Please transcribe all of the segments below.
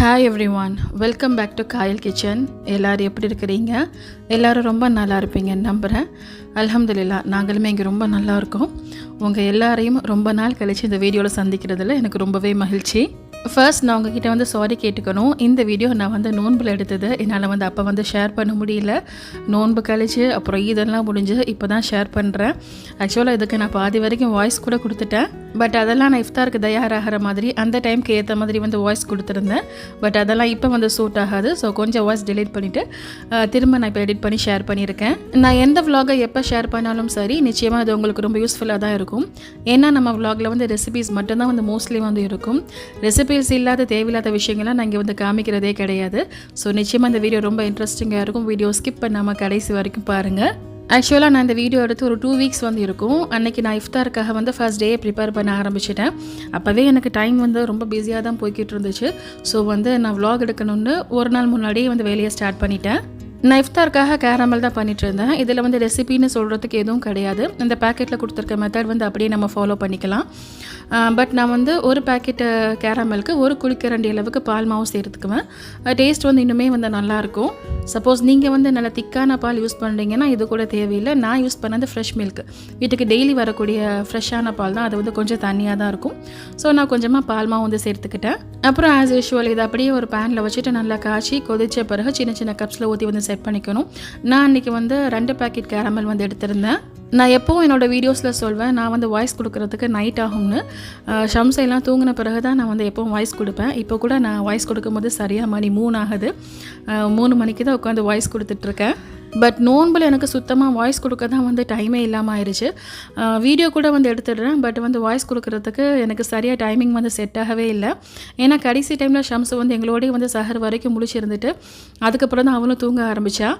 Hi everyone welcome back to Kayal kitchen எல்லோரும் எப்படி இருக்கிறீங்க? எல்லோரும் ரொம்ப நல்லா இருப்பீங்கன்னு நம்புகிறேன் அல்ஹம்துலில்லா நாங்களுமே இங்கே ரொம்ப நல்லா இருக்கோம். உங்கள் எல்லாரையும் ரொம்ப நாள் கழித்து இந்த வீடியோவில் சந்திக்கிறதுல எனக்கு ரொம்பவே மகிழ்ச்சி. ஃபர்ஸ்ட் நான் உங்ககிட்ட வந்து சாரி கேட்டுக்கணும். இந்த வீடியோ நான் வந்து நோன்பில் எடுத்தது. என்னால் வந்து அப்போ வந்து ஷேர் பண்ண முடியல. நோன்பு கழிச்சு அப்புறம் இதெல்லாம் முடிஞ்சு இப்போ தான் ஷேர் பண்ணுறேன் ஆக்சுவலாக இதுக்கு நான் பாதி வரைக்கும் வாய்ஸ் கூட கொடுத்துட்டேன். பட் அதெல்லாம் நான் இஃப்தாருக்கு தயாராகிற மாதிரி அந்த டைம்க்கு ஏற்ற மாதிரி வந்து வாய்ஸ் கொடுத்துருந்தேன். பட் அதெல்லாம் இப்போ வந்து சூட் ஆகாது. ஸோ கொஞ்சம் வாய்ஸ் டிலீட் பண்ணிவிட்டு திரும்ப நான் இப்போ எடிட் பண்ணி ஷேர் பண்ணியிருக்கேன். நான் எந்த விலாகை எப்போ ஷேர் பண்ணாலும் சரி நிச்சயமாக அது உங்களுக்கு ரொம்ப யூஸ்ஃபுல்லாக தான் இருக்கும். ஏன்னா நம்ம விலாகில் வந்து ரெசிபீஸ் மட்டும்தான் வந்து மோஸ்ட்லி வந்து இருக்கும். ரெசிபீஸ் இல்லாத தேவையில்லாத விஷயங்கள்லாம் நான் இங்கே வந்து காமிக்கிறதே கிடையாது. ஸோ நிச்சயமாக இந்த வீடியோ ரொம்ப இன்ட்ரெஸ்டிங்காக இருக்கும். வீடியோ ஸ்கிப் பண்ணாமல் கடைசி வரைக்கும் பாருங்கள் ஆக்சுவலாக நான் இந்த வீடியோ எடுத்து ஒரு டூ வீக்ஸ் வந்து இருக்கும். அன்றைக்கி நான் இஃப்தாருக்காக வந்து ஃபர்ஸ்ட் டே ப்ரிப்பேர் பண்ண ஆரம்பிச்சிட்டேன். அப்போவே எனக்கு டைம் வந்து ரொம்ப பிஸியாக தான் போய்கிட்டு இருந்துச்சு. ஸோ வந்து நான் விலாக் எடுக்கணும்னு ஒரு நாள் முன்னாடியே வந்து வேலையை ஸ்டார்ட் பண்ணிட்டேன். நான் இஃப்தாருக்காக கேரமல் தான் பண்ணிட்டு இருந்தேன் இதில் வந்து ரெசிபின்னு சொல்கிறதுக்கு எதுவும் கிடையாது. இந்த பேக்கெட்டில் கொடுத்துருக்க மெத்தட் வந்து அப்படியே நம்ம ஃபாலோ பண்ணிக்கலாம். பட் நான் வந்து ஒரு பேக்கெட்டு கேரமலுக்கு ஒரு குளிக்கரண்டி அளவுக்கு பால் மாவு சேர்த்துக்குவேன். டேஸ்ட் வந்து இன்னுமே வந்து நல்லாயிருக்கும். சப்போஸ் நீங்கள் வந்து நல்ல திக்கான பால் யூஸ் பண்ணுறீங்கன்னா இது கூட தேவையில்லை. நான் யூஸ் பண்ணது ஃப்ரெஷ் மில்க் வீட்டுக்கு டெய்லி வரக்கூடிய ஃப்ரெஷ்ஷான பால் தான். அது வந்து கொஞ்சம் தண்ணியாக தான் இருக்கும். ஸோ நான் கொஞ்சமாக பால் மாவு வந்து சேர்த்துக்கிட்டேன். அப்புறம் ஆஸ் யூஷுவல் இதை அப்படியே ஒரு பேனில் வச்சுட்டு நல்லா காய்ச்சி கொதிச்ச பிறகு சின்ன சின்ன கப்ஸில் ஊற்றி வந்து செட் பண்ணிக்கணும். நான் அன்றைக்கி வந்து ரெண்டு பேக்கெட் கேரமல் வந்து எடுத்திருந்தேன். நான் எப்போவும் என்னோடய வீடியோஸில் சொல்வேன் நான் வந்து வாய்ஸ் கொடுக்குறதுக்கு நைட் ஆகும்னு. ஷம்சைலாம் தூங்கின பிறகு தான் நான் வந்து எப்போவும் வாய்ஸ் கொடுப்பேன். இப்போ கூட நான் வாய்ஸ் கொடுக்கும்போது சரியாக மணி மூணு ஆகுது. மூணு மணிக்கு தான் உட்காந்து வாய்ஸ் கொடுத்துட்ருக்கேன் பட் நோன்பில் எனக்கு சுத்தமாக வாய்ஸ் கொடுக்க தான் வந்து டைமே இல்லாமல் ஆயிடுச்சு வீடியோ கூட வந்து எடுத்துடுறேன். பட் வந்து வாய்ஸ் கொடுக்கறதுக்கு எனக்கு சரியாக டைமிங் வந்து செட் ஆகவே இல்லை. ஏன்னா கடைசி டைமில் ஷம்ஸ் வந்து எங்களோடய வந்து சஹர் வரைக்கும் முழிச்சிருந்துட்டு அதுக்கப்புறம் தான் அவளும் தூங்க ஆரம்பித்தா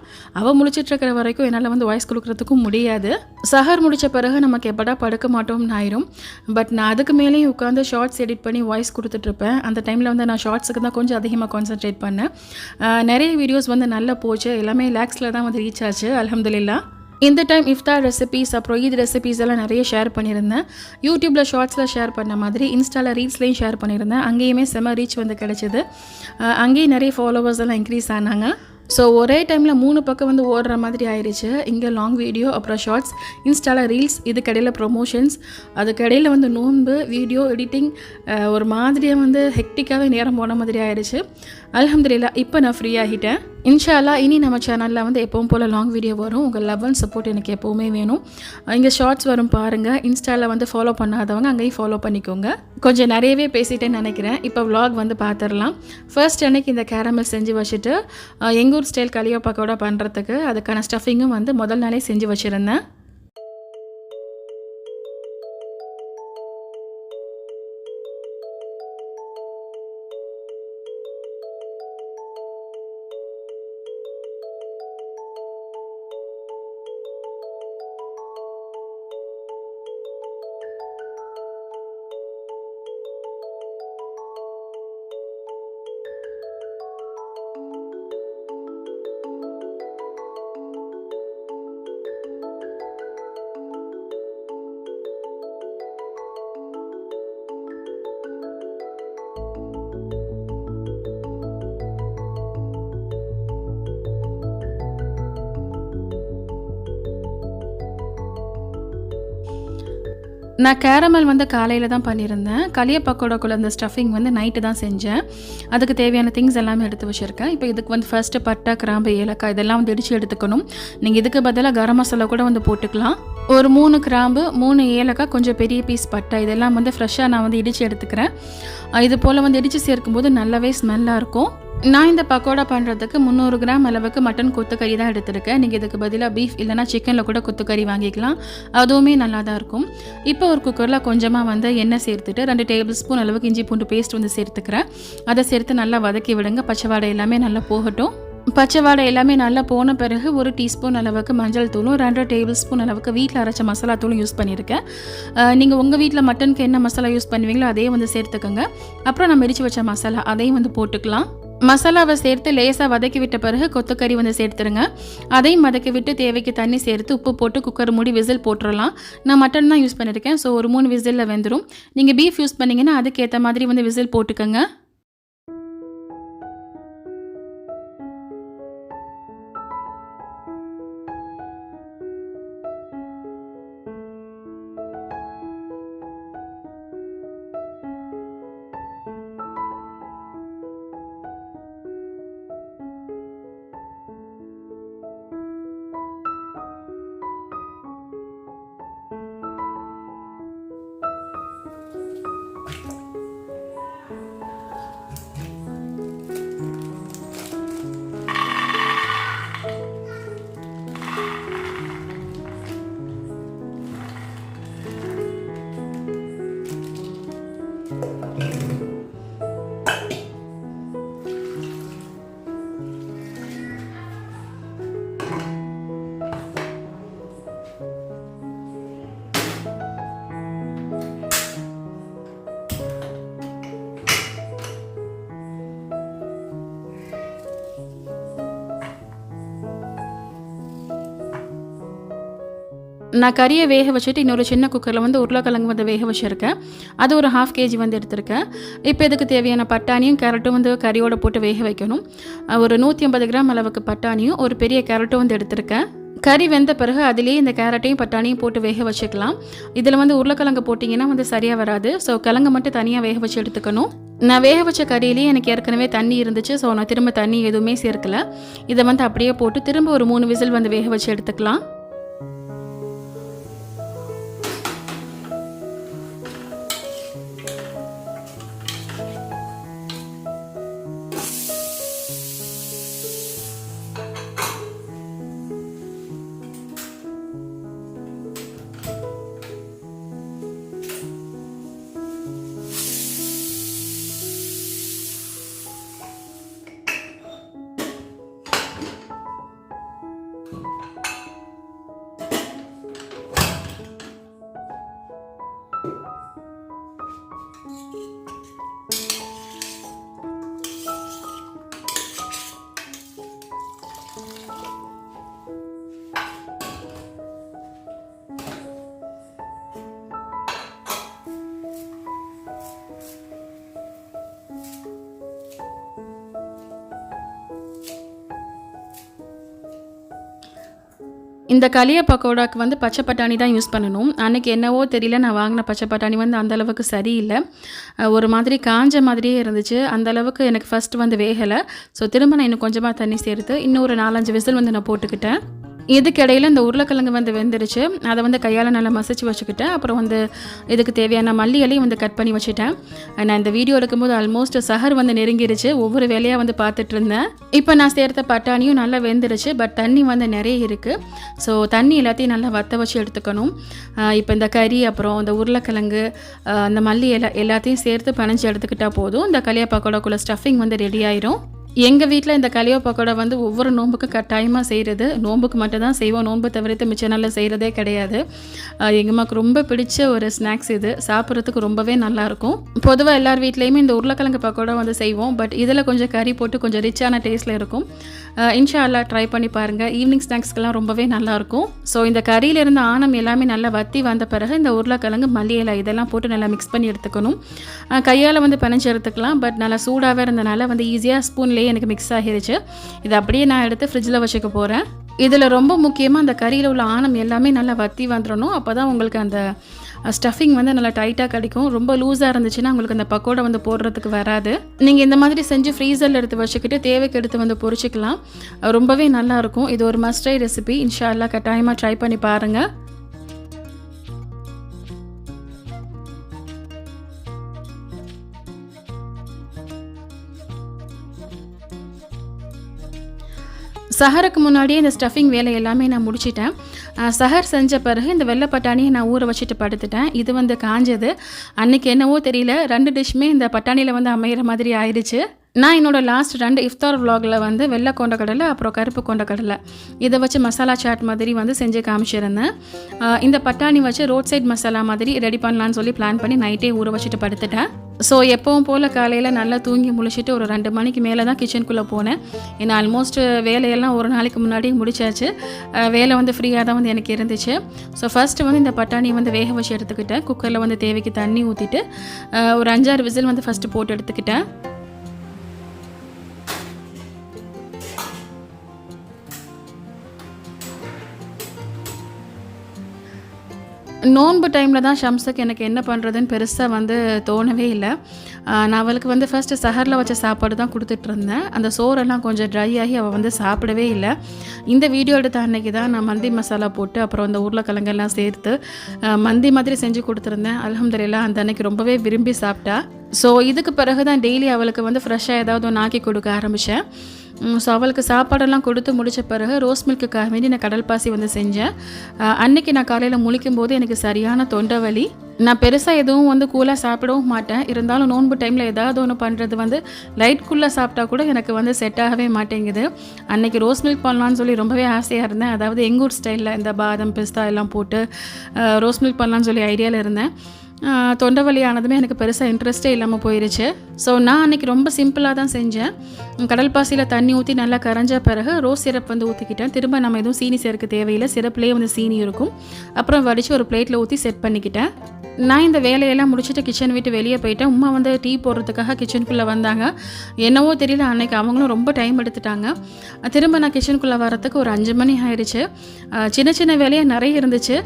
அவள் முழிச்சிட்ருக்கிற வரைக்கும் என்னால் வந்து வாய்ஸ் கொடுக்கறதுக்கும் முடியாது. சஹர் முடித்த பிறகு நமக்கு எப்படா படுக்க மாட்டோம்னு ஆயிரும். பட் நான் அதுக்கு மேலேயும் உட்காந்து ஷார்ட்ஸ் எடிட் பண்ணி வாய்ஸ் கொடுத்துட்ருப்பேன். அந்த டைமில் வந்து நான் ஷார்ட்ஸுக்கு தான் கொஞ்சம் அதிகமாக கான்சென்ட்ரேட் பண்ணேன். நிறைய வீடியோஸ் வந்து நல்லா போச்சு. எல்லாமே லேக்ஸில் தான் வந்து ரீச் ஆச்சு அல்ஹம்துலில்லா. இந்த டைம் இஃப்தார் ரெசிபீஸ் அப்புறம் ஈத் ரெசிபீஸ் எல்லாம் நிறைய ஷேர் பண்ணியிருந்தேன். யூடியூப்பில் ஷார்ட்ஸில் ஷேர் பண்ண மாதிரி இன்ஸ்டாவில் ரீல்ஸ்லேயும் ஷேர் பண்ணியிருந்தேன். அங்கேயுமே செம ரீச் வந்து கிடச்சிது. அங்கேயும் நிறைய ஃபாலோவர்ஸ் எல்லாம் இன்க்ரீஸ் ஆனாங்க. ஸோ ஒரே டைமில் மூணு பக்கம் வந்து ஓடுற மாதிரி ஆயிடுச்சு இங்கே லாங் வீடியோ அப்புறம் ஷார்ட்ஸ் இன்ஸ்டாவில் ரீல்ஸ் இதுக்கடையில் ப்ரொமோஷன்ஸ் அதுக்கடையில் வந்து நோன்பு வீடியோ எடிட்டிங் ஒரு மாதிரியாக வந்து ஹெக்டிக்காகவே நேரம் போன மாதிரி ஆயிடுச்சு அல்ஹம்துலில்லா இப்போ நான் ஃப்ரீ இன்ஷாலா இனி நம்ம சேனலில் வந்து எப்பவும் போல் லாங் வீடியோ வரும். உங்கள் லவ் அண்ட் சப்போர்ட் எனக்கு எப்போவுமே வேணும். இங்கே ஷார்ட்ஸ் வரும் பாருங்கள் இன்ஸ்டாவில் வந்து ஃபாலோ பண்ணாதவங்க அங்கேயும் ஃபாலோ பண்ணிக்கோங்க. கொஞ்சம் நிறையவே பேசிட்டேன்னு நினைக்கிறேன். இப்போ விலாக் வந்து பார்த்துடலாம் ஃபர்ஸ்ட் அன்னைக்கு இந்த கேரமல் செஞ்சு வச்சுட்டு எங்கூர் ஸ்டைல் களியோ பக்கோடா பண்ணுறதுக்கு அதுக்கான ஸ்டஃபிங்கும் வந்து முதல் நாளே செஞ்சு வச்சுருந்தேன். நான் கேரமல் வந்து காலையில் தான் பண்ணியிருந்தேன். களிய பக்கோடாக்குள்ள அந்த ஸ்டஃபிங் வந்து நைட்டு தான் செஞ்சேன். அதுக்கு தேவையான திங்ஸ் எல்லாமே எடுத்து வச்சுருக்கேன். இப்போ இதுக்கு வந்து ஃபர்ஸ்ட்டு பட்டை கிராம்பு ஏலக்காய் இதெல்லாம் வந்து இடித்து எடுத்துக்கணும். நீங்கள் இதுக்கு பதிலாக கரம் மசாலா கூட வந்து போட்டுக்கலாம். ஒரு மூணு கிராம்பு மூணு ஏலக்காய் கொஞ்சம் பெரிய பீஸ் பட்டை இதெல்லாம் வந்து ஃப்ரெஷ்ஷாக நான் வந்து இடித்து எடுத்துக்கிறேன். இது போல் வந்து இடித்து சேர்க்கும்போது நல்லாவே ஸ்மெல்லாக இருக்கும். நான் இந்த பக்கோடா பண்ணுறதுக்கு முந்நூறு கிராம் அளவுக்கு மட்டன் கொத்துக்கறி தான் எடுத்திருக்கேன். நீங்கள் இதுக்கு பதிலாக பீஃப் இல்லைனா சிக்கனில் கூட கொத்துக்கறி வாங்கிக்கலாம். அதுவுமே நல்லா தான் இருக்கும். இப்போ ஒரு குக்கரில் கொஞ்சமாக வந்து எண்ணெய் சேர்த்துட்டு ரெண்டு டேபிள் ஸ்பூன் அளவுக்கு இஞ்சி பூண்டு பேஸ்ட் வந்து சேர்த்துக்கிறேன். அதை சேர்த்து நல்லா வதக்கி விடுங்க. பச்சை வாடை எல்லாமே நல்லா போகட்டும். பச்சை வாடை எல்லாமே நல்லா போன பிறகு ஒரு டீஸ்பூன் அளவுக்கு மஞ்சள் தூளும் ரெண்டு டேபிள் ஸ்பூன் அளவுக்கு வீட்டில் அரைச்ச மசாலா தூளும் யூஸ் பண்ணியிருக்கேன். நீங்கள் உங்கள் வீட்டில் மட்டனுக்கு என்ன மசாலா யூஸ் பண்ணுவீங்களோ அதையே வந்து சேர்த்துக்கோங்க. அப்புறம் நான் மெரிச்சு வச்ச மசாலா அதையும் வந்து போட்டுக்கலாம். மசாலாவை சேர்த்து லேசாக வதக்கி விட்ட பிறகு கொத்தக்கறி வந்து சேர்த்துருங்க. அதையும் வதக்கி விட்டு தேவைக்கு தண்ணி சேர்த்து உப்பு போட்டு குக்கர் மூடி விசில் போட்டுடலாம் நான் மட்டன் தான் யூஸ் பண்ணியிருக்கேன் ஸோ ஒரு மூணு விசிலில் வெந்துடும் நீங்கள் பீஃப் யூஸ் பண்ணிங்கன்னா அதுக்கேற்ற மாதிரி வந்து விசில் போட்டுக்கோங்க. நான் கறியை வேக வச்சுட்டு இன்னொரு சின்ன குக்கரில் வந்து உருளைக்கிழங்கு வந்து வேக வச்சுருக்கேன். அது ஒரு ஹாஃப் கேஜி வந்து எடுத்திருக்கேன். இப்போ இதுக்கு தேவையான பட்டாணியும் கேரட்டும் வந்து கறியோட போட்டு வேக வைக்கணும். ஒரு நூற்றி ஐம்பது கிராம் அளவுக்கு பட்டாணியும் ஒரு பெரிய கேரட்டும் வந்து எடுத்திருக்கேன். கறி வெந்த பிறகு அதிலேயே இந்த கேரட்டையும் பட்டாணியும் போட்டு வேக வச்சுக்கலாம். இதில் வந்து உருளைக்கிழங்கு போட்டிங்கன்னா வந்து சரியாக வராது. ஸோ கிழங்கு மட்டும் தனியாக வேக வச்சு எடுத்துக்கணும். நான் வேக வச்ச கறியிலேயே எனக்கு ஏற்கனவே தண்ணி இருந்துச்சு. ஸோ நான் திரும்ப தண்ணி எதுவுமே சேர்க்கல. இதை வந்து அப்படியே போட்டு திரும்ப ஒரு மூணு விசில் வந்து வேக வச்சு எடுத்துக்கலாம். இந்த களிய பக்கோடாக்கு வந்து பச்சை பட்டாணி தான் யூஸ் பண்ணணும். அன்னைக்கு என்னவோ தெரியல நான் வாங்கின பச்சை பட்டாணி வந்து அந்தளவுக்கு சரியில்லை. ஒரு மாதிரி காஞ்ச மாதிரியே இருந்துச்சு. அந்த அளவுக்கு எனக்கு ஃபர்ஸ்ட் வந்து வேகலை. ஸோ திரும்ப நான் இன்னும் கொஞ்சமாக தண்ணி சேர்த்து இன்னும் ஒரு நாலஞ்சு விசில் வந்து நான் போட்டுக்கிட்டேன். இதுக்கிடையில் இந்த உருளைக்கிழங்கு வந்து வெந்துருச்சு. அதை வந்து கையால் நல்லா மசிச்சு வச்சுக்கிட்டேன். அப்புறம் வந்து இதுக்கு தேவையான மல்லி இலையும் வந்து கட் பண்ணி வச்சுட்டேன். நான் இந்த வீடியோ எடுக்கும்போது ஆல்மோஸ்ட் சஹர் வந்து நெருங்கிருச்சு. ஒவ்வொரு வேலையாக வந்து பார்த்துட்டு இருந்தேன். இப்போ நான் சேர்த்த பட்டாணியும் நல்லா வெந்துருச்சு. பட் தண்ணி வந்து நிறைய இருக்குது ஸோ தண்ணி எல்லாத்தையும் நல்லா வத்த வச்சு எடுத்துக்கணும். இப்போ இந்த கறி அப்புறம் இந்த உருளைக்கிழங்கு அந்த மல்லி எல்லா எல்லாத்தையும் சேர்த்து பனைஞ்சு எடுத்துக்கிட்டால் போதும். இந்த கலியா பக்கோடாக்குள்ள ஸ்டஃபிங் வந்து ரெடி ஆயிரும். எங்கள் வீட்டில் இந்த கலியோ பக்கோடா வந்து ஒவ்வொரு நோம்புக்கும் கட்டாயமாக செய்கிறது நோம்புக்கு மட்டும் தான் செய்வோம். நோன்பு தவிர்த்து மிச்ச நாளில் செய்கிறதே கிடையாது. எங்கள் அம்மாவுக்கு ரொம்ப பிடிச்ச ஒரு ஸ்நாக்ஸ் இது. சாப்பிட்றதுக்கு ரொம்பவே நல்லாயிருக்கும் பொதுவாக எல்லார் வீட்லேயுமே இந்த உருளைக்கிழங்கு பக்கோடா வந்து செய்வோம். பட் இதில் கொஞ்சம் கறி போட்டு கொஞ்சம் ரிச்சான டேஸ்ட்டில் இருக்கும். இன்ஷா அல்லா ட்ரை பண்ணி பாருங்கள் ஈவினிங் ஸ்நாக்ஸ்க்கெல்லாம் ரொம்பவே நல்லாயிருக்கும் ஸோ இந்த கறியில் இருந்த ஆணம் எல்லாமே நல்லா வத்தி வந்த பிறகு இந்த உருளைக்கிழங்கு மல்லி இலை இதெல்லாம் போட்டு நல்லா மிக்ஸ் பண்ணி எடுத்துக்கணும். கையால் வந்து பிணைஞ்சு எடுத்துக்கலாம். பட் நல்லா சூடாகவே இருந்தனால வந்து ஈஸியாக ஸ்பூன்லேயே எனக்கு மிக்ஸ் ஆகிருச்சு. இதை அப்படியே நான் எடுத்து ஃப்ரிட்ஜில் வச்சுக்க போகிறேன் இதில் ரொம்ப முக்கியமாக அந்த கறியில் உள்ள ஆணம் எல்லாமே நல்லா வத்தி வந்துடணும். அப்போ தான் உங்களுக்கு அந்த ஸ்டஃபிங் வந்து நல்லா டைட்டாக கிடைக்கும். ரொம்ப லூஸாக இருந்துச்சுன்னா உங்களுக்கு அந்த பக்கோடா வந்து போடுறதுக்கு வராது. நீங்கள் இந்த மாதிரி செஞ்சு ஃப்ரீசரில் எடுத்து வச்சுக்கிட்டு தேவைக்கு எடுத்து வந்து பொரிச்சிக்கலாம். ரொம்பவே நல்லாயிருக்கும் இது ஒரு மஸ்டை ரெசிபி இன்ஷா அல்லா கட்டாயமாக ட்ரை பண்ணி பாருங்கள் சஹருக்கு முன்னாடியே இந்த ஸ்டஃபிங் வேலை எல்லாமே நான் முடிச்சிட்டேன். சஹர் செஞ்ச பிறகு இந்த வெள்ளை பட்டாணியை நான் ஊற வச்சுட்டு படுத்துட்டேன். இது வந்து காஞ்சது. அன்னைக்கு என்னவோ தெரியல ரெண்டு டிஷ்ஷுமே இந்த பட்டாணியில் வந்து அமையிற மாதிரி ஆயிடுச்சு. நான் என்னோடய லாஸ்ட் ரெண்டு இஃப்தார் விலாகில் வந்து வெள்ளை கொண்ட கடலை அப்புறம் கருப்பு கொண்ட கடலை. இதை வச்சு மசாலா சாட் மாதிரி வந்து செஞ்சு காமிச்சிருந்தேன். இந்த பட்டாணி வச்சு ரோட் சைட் மசாலா மாதிரி ரெடி பண்ணலான்னு சொல்லி பிளான் பண்ணி நைட்டே ஊற வச்சுட்டு படுத்துட்டேன். ஸோ எப்பவும் போல் காலையில் நல்லா தூங்கி முழிச்சிட்டு ஒரு ரெண்டு மணிக்கு மேலே தான் கிச்சனுக்குள்ளே போனேன். ஏன்னா ஆல்மோஸ்ட் வேலையெல்லாம் ஒரு நாளைக்கு முன்னாடி முடிச்சாச்சு. வேலை வந்து ஃப்ரீயாக தான் வந்து எனக்கு இருந்துச்சு. ஸோ ஃபஸ்ட்டு வந்து இந்த பட்டாணி வந்து வேக வச்சு எடுத்துக்கிட்டேன். குக்கரில் வந்து தேவைக்கு தண்ணி ஊற்றிட்டு ஒரு அஞ்சாறு விசில் வந்து ஃபஸ்ட்டு போட்டு எடுத்துக்கிட்டேன். நோன்பு டைமில் தான் ஷம்ஸுக்கு எனக்கு என்ன பண்ணுறதுன்னு பெருசாக வந்து தோணவே இல்லை. நான் அவளுக்கு வந்து ஃபஸ்ட்டு சஹரில் வச்ச சாப்பாடு தான் கொடுத்துட்டு இருந்தேன் அந்த சோறெல்லாம் கொஞ்சம் ட்ரை ஆகி அவள் வந்து சாப்பிடவே இல்லை. இந்த வீடியோ எடுத்த அன்னைக்கு தான் நான் மந்தி மசாலா போட்டு அப்புறம் அந்த உருளைக்கிழங்கெல்லாம் சேர்த்து மந்தி மாதிரி செஞ்சு கொடுத்துருந்தேன். அல்ஹம்துலில்லாஹ் அந்த அன்னைக்கு ரொம்பவே விரும்பி சாப்பிட்டா. ஸோ இதுக்கு பிறகு தான் டெய்லி அவளுக்கு வந்து ஃப்ரெஷ்ஷாக ஏதாவது ஒன்று ஆக்கி கொடுக்க ஆரம்பித்தேன் ஸோ அவளுக்கு சாப்பாடெல்லாம் கொடுத்து முடித்த பிறகு ரோஸ் மில்க்குக்காக வேண்டி நான் கடல் பாசி வந்து செஞ்சேன். அன்னைக்கு நான் காலையில் முழிக்கும் போது எனக்கு சரியான தொண்டை வலி. நான் பெருசாக எதுவும் வந்து கூலாக சாப்பிடவும் மாட்டேன். இருந்தாலும் நோன்பு டைமில் ஏதாவது ஒன்று பண்ணுறது வந்து லைட் கூலாக சாப்பிட்டா கூட எனக்கு வந்து செட் ஆகவே மாட்டேங்குது. அன்னைக்கு ரோஸ் மில்க் பண்ணலான்னு சொல்லி ரொம்பவே ஆசையாக இருந்தேன். அதாவது எங்கூர் ஸ்டைலில் இந்த பாதம் பிஸ்தா எல்லாம் போட்டு ரோஸ் மில்க் பண்ணலான்னு சொல்லி ஐடியாவில் இருந்தேன். தொண்டை வலி ஆனதுமே எனக்கு பெருசாக இன்ட்ரெஸ்ட்டே இல்லாமல் போயிருச்சு. ஸோ நான் அன்றைக்கி ரொம்ப சிம்பிளாக தான் செஞ்சேன். கடல் பாசியில் தண்ணி ஊற்றி நல்லா கரைஞ்ச பிறகு ரோஸ் சிரப் வந்து ஊற்றிக்கிட்டேன் திரும்ப நம்ம எதுவும் சீனி சேர்க்க தேவையில்லை. சிரப்லேயே வந்து சீனி இருக்கும். அப்புறம் வடித்து ஒரு பிளேட்டில் ஊற்றி செட் பண்ணிக்கிட்டேன். நான் இந்த வேலையெல்லாம் முடிச்சுட்டு கிச்சன் விட்டு வெளியே போயிட்டேன். உமா வந்து டீ போடுறதுக்காக கிச்சனுக்குள்ளே வந்தாங்க. என்னவோ தெரியல அன்னைக்கு அவங்களும் ரொம்ப டைம் எடுத்துட்டாங்க. திரும்ப நான் கிச்சனுக்குள்ளே வரத்துக்கு ஒரு அஞ்சு மணி ஆயிடுச்சு சின்ன சின்ன வேலையாக நிறைய இருந்துச்சு.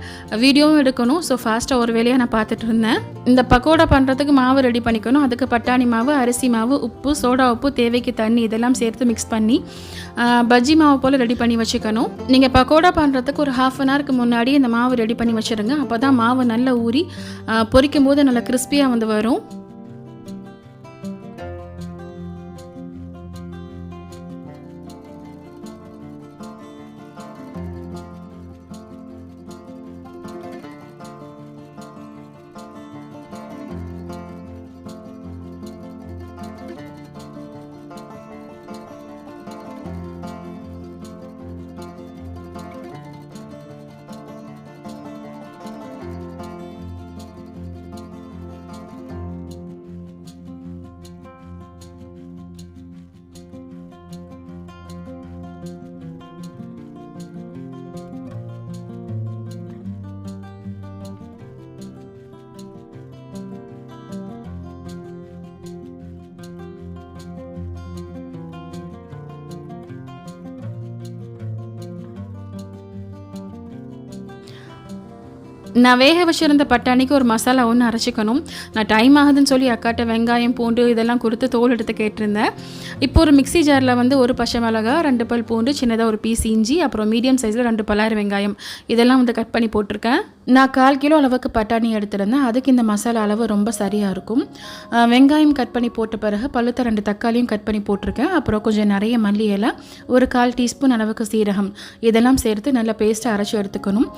வீடியோவும் எடுக்கணும். ஸோ ஃபாஸ்ட்டாக ஒரு வேலையாக நான் பார்த்துட்டு இருந்தேன். இந்த பக்கோடா பண்ணுறதுக்கு மாவு ரெடி பண்ணிக்கணும். அதுக்கு பட்டாணி மாவு அரிசி மாவு உப்பு சோடா உப்பு தேவைக்கு தண்ணி இதெல்லாம் சேர்த்து மிக்ஸ் பண்ணி பஜ்ஜி மாவு போல் ரெடி பண்ணி வச்சுக்கணும். நீங்கள் பக்கோடா பண்ணுறதுக்கு ஒரு ஹாஃப் அன் ஹவருக்கு முன்னாடி இந்த மாவு ரெடி பண்ணி வச்சுருங்க. அப்போ தான் மாவு நல்லா ஊறி பொரிக்கும் போது நல்லா கிறிஸ்பியாக வந்து வரும். நான் வேக வச்சுருந்த பட்டாணிக்கு ஒரு மசாலா ஒன்று அரைச்சிக்கணும். நான் டைம் ஆகுதுன்னு சொல்லி அக்காட்ட வெங்காயம் பூண்டு இதெல்லாம் கொடுத்து தோல் எடுத்து கேட்டிருந்தேன். இப்போ ஒரு மிக்ஸி ஜாரில் வந்து ஒரு பச்சை மிளகா ரெண்டு பல் பூண்டு சின்னதாக ஒரு பீஸ் இஞ்சி அப்புறம் மீடியம் சைஸில் ரெண்டு பல்லாயிரம் வெங்காயம். இதெல்லாம் வந்து கட் பண்ணி போட்டிருக்கேன். நான் கால் கிலோ அளவுக்கு பட்டாணி எடுத்திருந்தேன். அதுக்கு இந்த மசாலா அளவு ரொம்ப சரியாக இருக்கும். வெங்காயம் கட் பண்ணி போட்ட பிறகு பழுத்த ரெண்டு தக்காளியும் கட் பண்ணி போட்டிருக்கேன். அப்புறம் கொஞ்சம் நிறைய மல்லி இலை ஒரு கால் டீஸ்பூன் அளவுக்கு சீரகம். இதெல்லாம் சேர்த்து நல்லா பேஸ்ட்டை அரைச்சி எடுத்துக்கணும்.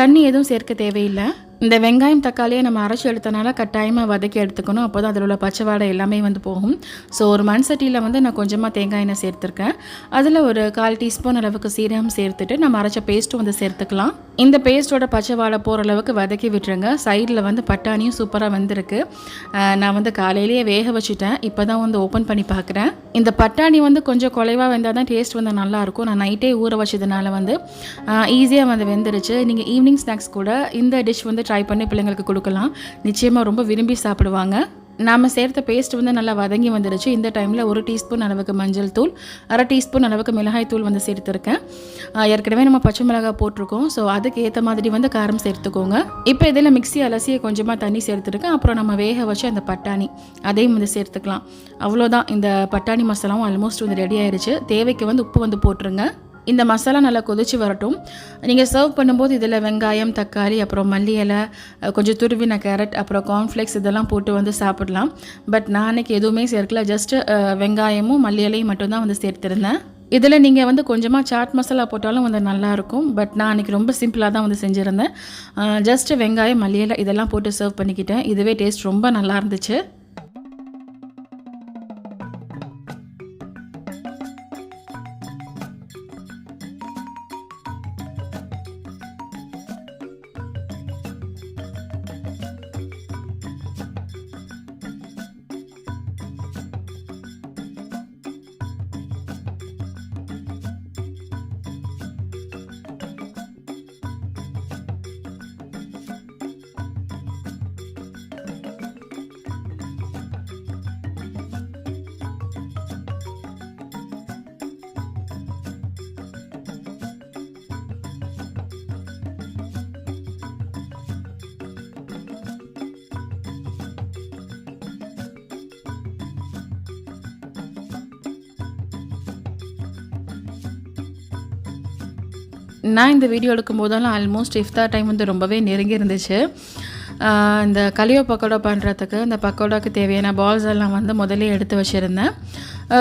தண்ணி எதுவும் சேர்க்க தேவையில்லை. இந்த வெங்காயம் தக்காளியை நம்ம அரைச்சி எடுத்தனால கட்டாயமாக வதக்கி எடுத்துக்கணும். அப்போ தான் அதில் உள்ள பச்சை வாடை எல்லாமே வந்து போகும். ஸோ ஒரு மண் சட்டியில் வந்து நான் கொஞ்சமாக தேங்காய் எண்ணெய் சேர்த்துருக்கேன். அதில் ஒரு கால் டீஸ்பூன் அளவுக்கு சீரகம் சேர்த்துட்டு நம்ம அரைச்ச பேஸ்ட்டும் வந்து சேர்த்துக்கலாம். இந்த பேஸ்ட்டோட பச்சை வாடை போகிற அளவுக்கு வதக்கி விட்டுருங்க. சைடில் வந்து பட்டாணியும் சூப்பராக வந்திருக்கு. நான் வந்து காலையிலேயே வேக வச்சுட்டேன். இப்போ தான் வந்து ஓப்பன் பண்ணி பார்க்குறேன் இந்த பட்டாணி வந்து கொஞ்சம் குலைவாக வெந்தால் தான் டேஸ்ட் வந்து நல்லாயிருக்கும் நான் நைட்டே ஊற வச்சதுனால வந்து ஈஸியாக வந்து வெந்துருச்சு. நீங்கள் ஈவினிங் ஸ்நாக்ஸ் கூட இந்த டிஷ் வந்து ட்ரை பண்ணி பிள்ளைங்களுக்கு கொடுக்கலாம். நிச்சயமாக ரொம்ப விரும்பி சாப்பிடுவாங்க. நாம் சேர்த்த பேஸ்ட் வந்து நல்லா வதங்கி வந்துடுச்சு இந்த டைமில் ஒரு டீஸ்பூன் அளவுக்கு மஞ்சள் தூள் அரை டீஸ்பூன் அளவுக்கு மிளகாய் தூள் வந்து சேர்த்துருக்கேன். ஏற்கனவே நம்ம பச்சை மிளகாய் போட்டிருக்கோம். ஸோ அதுக்கு ஏற்ற மாதிரி வந்து காரம் சேர்த்துக்கோங்க. இப்போ இதில் மிக்ஸி அலசியை கொஞ்சமாக தண்ணி சேர்த்துருக்கேன். அப்புறம் நம்ம வேக வச்சு அந்த பட்டாணி அதையும் வந்து சேர்த்துக்கலாம். அவ்வளோதான் இந்த பட்டாணி மசாலாவும் ஆல்மோஸ்ட் வந்து ரெடி ஆயிடுச்சு தேவைக்கு வந்து உப்பு வந்து போட்டுருங்க. இந்த மசாலா நல்லா கொதிச்சு வரட்டும். நீங்கள் சர்வ் பண்ணும்போது இதில் வெங்காயம் தக்காளி அப்புறம் மல்லி இலை கொஞ்சம் துருவின கேரட் அப்புறம் கார்ன்ஃப்ளேக்ஸ் இதெல்லாம் போட்டு வந்து சாப்பிடலாம். பட் நான் அன்றைக்கி எதுவுமே சேர்க்கல. ஜஸ்ட்டு வெங்காயமும் மல்லி இலையும் மட்டும்தான் வந்து சேர்த்துருந்தேன். இதில் நீங்கள் வந்து கொஞ்சமாக சாட் மசாலா போட்டாலும் வந்து நல்லாயிருக்கும் பட் நான் அன்றைக்கி ரொம்ப சிம்பிளாக தான் வந்து செஞ்சுருந்தேன். ஜஸ்ட்டு வெங்காயம் மல்லி இதெல்லாம் போட்டு சர்வ் பண்ணிக்கிட்டேன். இதுவே டேஸ்ட் ரொம்ப நல்லா இருந்துச்சு. நான் இந்த வீடியோ எடுக்கும் போதெல்லாம் ஆல்மோஸ்ட் இஃப்தார் டைம் வந்து ரொம்பவே நெருங்கி இருந்துச்சு. இந்த கலியோ பக்கோடா பண்ணுறதுக்கு இந்த பக்கோடாவுக்கு தேவையான பால்ஸ் எல்லாம் வந்து முதல்ல எடுத்து வச்சுருந்தேன்.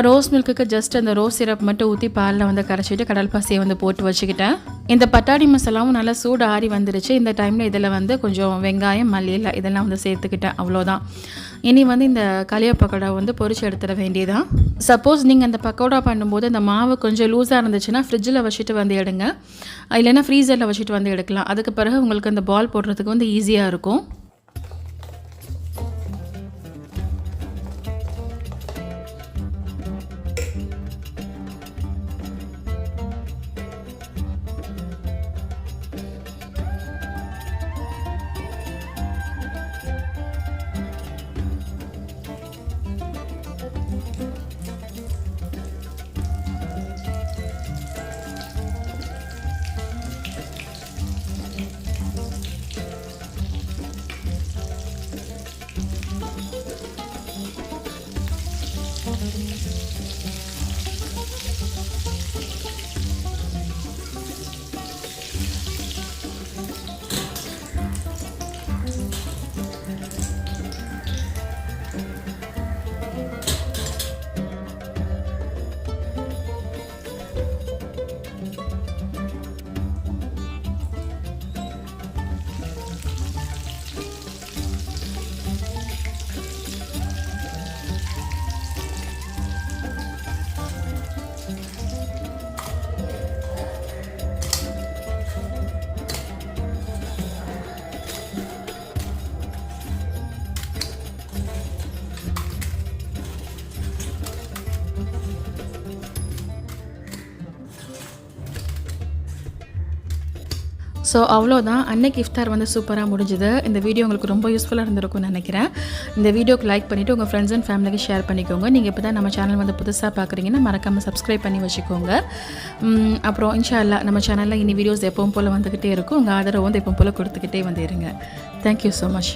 ரோஸ் மில்க்குக்கு ஜஸ்ட் அந்த ரோஸ் சிரப் மட்டும் ஊற்றி பாலில் வந்து கரைச்சிட்டு கடல் பாசியை வந்து போட்டு வச்சுக்கிட்டேன். இந்த பட்டாணி மசாலாவும் நல்லா சூடு ஆறி வந்துருச்சு. இந்த டைமில் இதில் வந்து கொஞ்சம் வெங்காயம் மல்லியில் இதெல்லாம் வந்து சேர்த்துக்கிட்டேன். அவ்வளோதான் இனி வந்து இந்த களியா பக்கோடா வந்து பொறிச்சு எடுத்துட வேண்டியதான் சப்போஸ் நீங்கள் அந்த பக்கோடா பண்ணும்போது அந்த மாவு கொஞ்சம் லூஸாக இருந்துச்சுன்னா ஃப்ரிட்ஜில் வச்சுட்டு வந்து எடுங்க. இல்லைன்னா ஃப்ரீசரில் வச்சுட்டு வந்து எடுக்கலாம். அதுக்கு பிறகு உங்களுக்கு அந்த பால் போடுறதுக்கு வந்து ஈஸியாக இருக்கும். ஸோ அவ்வளோதான். அன்னைக்கு இஃப்தார் வந்து சூப்பராக முடிஞ்சுது. இந்த வீடியோ உங்களுக்கு ரொம்ப யூஸ்ஃபுல்லாக இருந்திருக்கும்னு நினைக்கிறேன். இந்த வீடியோக்கு லைக் பண்ணிவிட்டு உங்கள் ஃப்ரெண்ட்ஸ் அண்ட் ஃபேமிலிக்கு ஷேர் பண்ணிக்கோங்க. நீங்கள் இப்போ தான் நம்ம சேனல் வந்து புதுசாக பார்க்குறீங்கன்னா மறக்காமல் சப்ஸ்கிரைப் பண்ணி வச்சுக்கோங்க. அப்புறம் இன்ஷா அல்லாஹ் நம்ம சேனலில் இனி வீடியோஸ் எப்பவும் போல் வந்துக்கிட்டே இருக்கும். உங்கள் ஆதரவு வந்து எப்பவும் போல் கொடுத்துக்கிட்டே வந்து இருங்க. Thank you so much